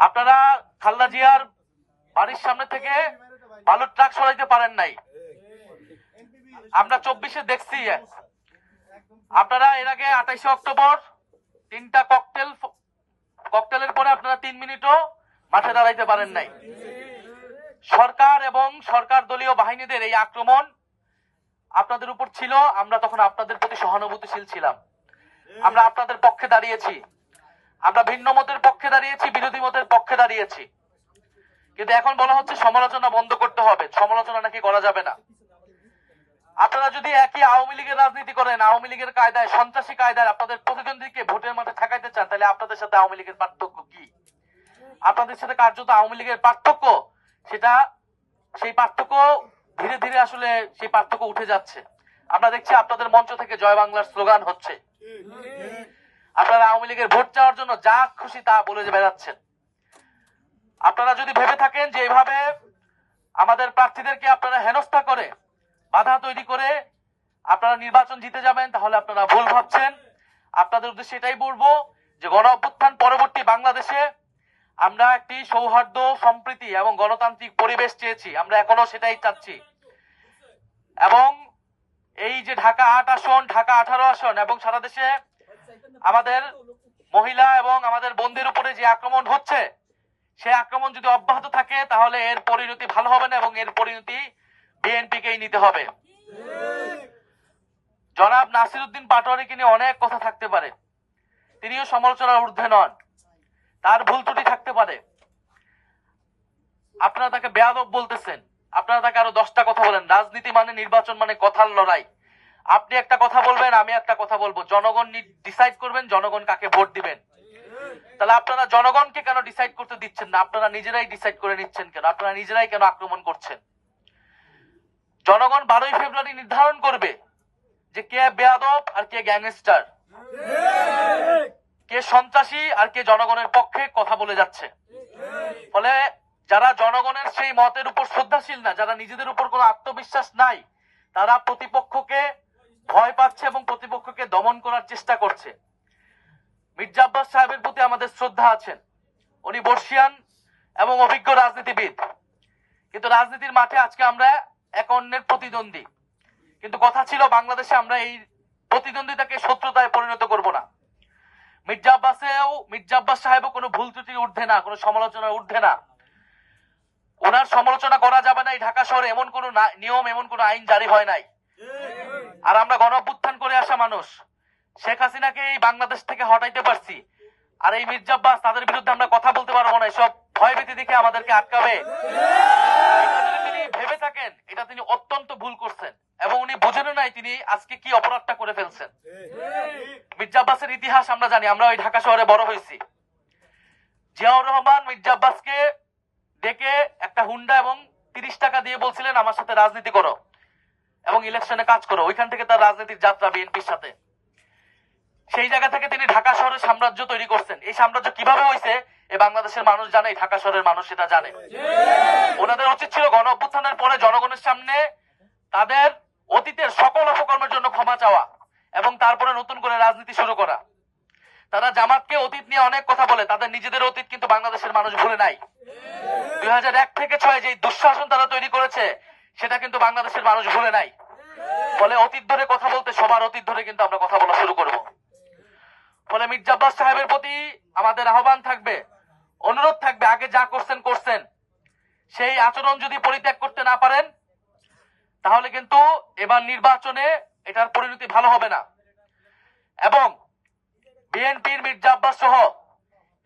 আপনারা খালদা জিয়ার বাড়ির সামনে থেকে বালুর ট্রাক সরাইতে পারেন নাই। আমরা চব্বিশে দেখছি। আপনারা এর আগে আঠাইশে অক্টোবর তিনটা ককটেল ককটেলের পরে আপনারা তিন মিনিটও মাঠে দাঁড়াইতে পারেন নাই। সরকার এবং সরকার দলীয় বাহিনীদের এই আক্রমণ আপনাদের উপর ছিল। আমরা তখন আপনাদের প্রতি সহানুভূতিশীল ছিলাম। আমরা আপনাদের পক্ষে দাঁড়িয়েছি। আমরা ভিন্ন মতের পক্ষে দাঁড়িয়েছি, বিরোধী মতের পক্ষে দাঁড়িয়েছি। কিন্তু এখন বলা হচ্ছে সমালোচনা বন্ধ করতে হবে। সমালোচনা নাকি করা যাবে না। আপনারা যদি একই আওয়ামী লীগের রাজনীতি করেন, আওয়ামী লীগের কায়দায়, সন্ত্রাসী কায়দায় আপনাদের প্রতিদ্বন্দ্বীকে ভোটের মাঠে ঠেকাইতে চান, তাহলে আপনাদের সাথে আওয়ামী লীগের পার্থক্য কি? আপনাদের সাথে কার্যত আওয়ামী লীগের পার্থক্য, সেটা সেই পার্থক্য ধীরে ধীরে আসলে সেই পার্থক্য উঠে যাচ্ছে। আমরা দেখছি আপনাদের মঞ্চ থেকে জয় বাংলার স্লোগান হচ্ছে। আপনারা আওয়ামী লীগের ভোট চাওয়ার জন্য যা খুশি তা বলে বেড়াচ্ছেন। আপনারা যদি ভেবে থাকেন যে এইভাবে আমাদের প্রার্থীদেরকে আপনারা হেনস্থা করে, বাধা তৈরি করে আপনারা নির্বাচন জিতে যাবেন, তাহলে আপনারা ভুল ভাবছেন। আপনাদের উদ্দেশ্যে এটাই বলব যে গণ অভ্যুত্থান পরবর্তী বাংলাদেশে আমরা একটি সৌহার্দ্য, সম্প্রীতি এবং গণতান্ত্রিক পরিবেশ চেয়েছি। আমরা এখনও সেটাই চাচ্ছি। এবং এই যে ঢাকা আট আসন, ঢাকা আঠারো আসন এবং সারা দেশে আমাদের মহিলা এবং আমাদের বোনদের উপরে যে আক্রমণ হচ্ছে সে আক্রমণ যদি অব্যাহত থাকে, তাহলে এর পরিণতি ভালো হবে না এবং এর পরিণতি বিএনপিকেই নিতে হবে। জনাব নাসিরুদ্দিন পাটোয়ারিকে নিয়ে অনেক কথা থাকতে পারে। তিনিও সমালোচনার ঊর্ধ্বে নন। তার ভুল ত্রুটি থাকতে পারে। আপনারা তাকে বেয়াদব বলতেছেন। আপনারা তাকে আরও দশটা কথা বলেন। রাজনীতি মানে নির্বাচন মানে কথার লড়াই। আপনি একটা কথা বলবেন, আমি একটা কথা বলব। জনগণ ডিসাইড করবেন, জনগণ কাকে ভোট দিবেন। তাহলে আপনারা জনগণকে কেন ডিসাইড করতে দিচ্ছেন না? আপনারা নিজেরাই ডিসাইড করে নিচ্ছেন কেন? আপনারা নিজেরাই কেন আক্রমণ করছেন? জনগণ বারোই ফেব্রুয়ারি নির্ধারণ করবে যে কে বেয়াদব আর কে গ্যাংস্টার। কে সন্ত্রাসী আর কে জনগণের পক্ষে কথা বলে যাচ্ছে। ফলে যারা জনগণের সেই মতের উপর শ্রদ্ধাশীল না, যারা নিজেদের উপর কোনো আত্মবিশ্বাস নাই, তারা প্রতিপক্ষকে ভয় পাচ্ছে এবং প্রতিপক্ষকে দমন করার চেষ্টা করছে। মির্জা আব্বাস সাহেবের প্রতি আমাদের শ্রদ্ধা আছেন। উনি বর্ষিয়ান এবং অভিজ্ঞ রাজনীতিবিদ। কিন্তু রাজনীতির মাঠে আজকে আমরা এক অন্যের প্রতিদ্বন্দ্বী। কিন্তু কথা ছিল, বাংলাদেশে আমরা এই প্রতিদ্বন্দ্বিতাকে শত্রুতায় পরিণত করব না। মির্জা আব্বাসেও, মির্জা আব্বাস সাহেবও কোনো ভুল ত্রুটির ঊর্ধ্বে না, কোনো সমালোচনার ঊর্ধ্বে না। ওনার সমালোচনা করা যাবে না এই ঢাকা শহরে। এমন কোন নিয়ম, এমন কোন আইন জারি হয় নাই। আর আমরা গণ করে আসা মানুষ। শেখ হাসিনাকে এই বাংলাদেশ থেকে হটাইতে পারছি। আর এই মির্জা আব্বাস, তাদের বিরুদ্ধে আমরা কথা বলতে পারব না সব ভয়ভীতি দেখে আমাদেরকে আটকাবে। তিনি ভেবে থাকেন, এটা তিনি অত্যন্ত ভুল করছেন। এবং উনি বুঝেনও নাই তিনি আজকে কি অপরাধটা করে ফেলছেন। মির্জা আব্বাসের ইতিহাস আমরা জানি, আমরা ওই ঢাকা শহরে বড় হয়েছি। জিয়াউর রহমান মির্জা আব্বাসকে ডেকে একটা হুন্ডা এবং তিরিশ টাকা দিয়ে বলছিলেন, আমার সাথে রাজনীতি করো। এবং ইলেকশনে কাজ করো, ওইখান থেকে তার রাজনীতির যাত্রা বিএনপির সাথে। সেই জায়গা থেকে তিনি ঢাকা শহরের সাম্রাজ্য তৈরি করছেন। এই সাম্রাজ্য কীভাবে হয়েছে এ বাংলাদেশের মানুষ জানে ঢাকা শহরের মানুষ সেটা জানে। ওনাদের উচিত ছিল গণ অভ্যুত্থানের পরে জনগণের সামনে তাদের অতীতের সকল অপকর্মের জন্য ক্ষমা চাওয়া এবং তারপরে নতুন করে রাজনীতি শুরু করা। তারা জামাতকে অতীত নিয়ে অনেক কথা বলে, তাদের নিজেদের অতীত কিন্তু বাংলাদেশের মানুষ ভুলে নাই। দুই হাজার এক থেকে ছয় যে দুঃশাসন তারা তৈরি করেছে সেটা কিন্তু বাংলাদেশের মানুষ ভুলে নাই। ফলে অতীত ধরে কথা বলতে সবার অতীত ধরে কিন্তু আমরা কথা বলা শুরু করব। ফলে মির্জা আব্বাস সাহেবের প্রতি আমাদের আহ্বান থাকবে, অনুরোধ থাকবে, আগে যা করছেন করছেন। সেই আচরণ যদি পরিত্যাগ করতে না পারেন, তাহলে কিন্তু এবার নির্বাচনে এটার পরিণতি ভালো হবে না। এবং বিএনপির মির্জা আব্বাস সহ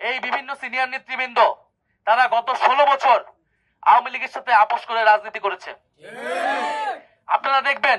এই বিভিন্ন সিনিয়র নেতৃবৃন্দ, তারা গত ষোলো বছর আওয়ামী লীগের সাথে আপোষ করে রাজনীতি করেছে। আপনারা দেখবেন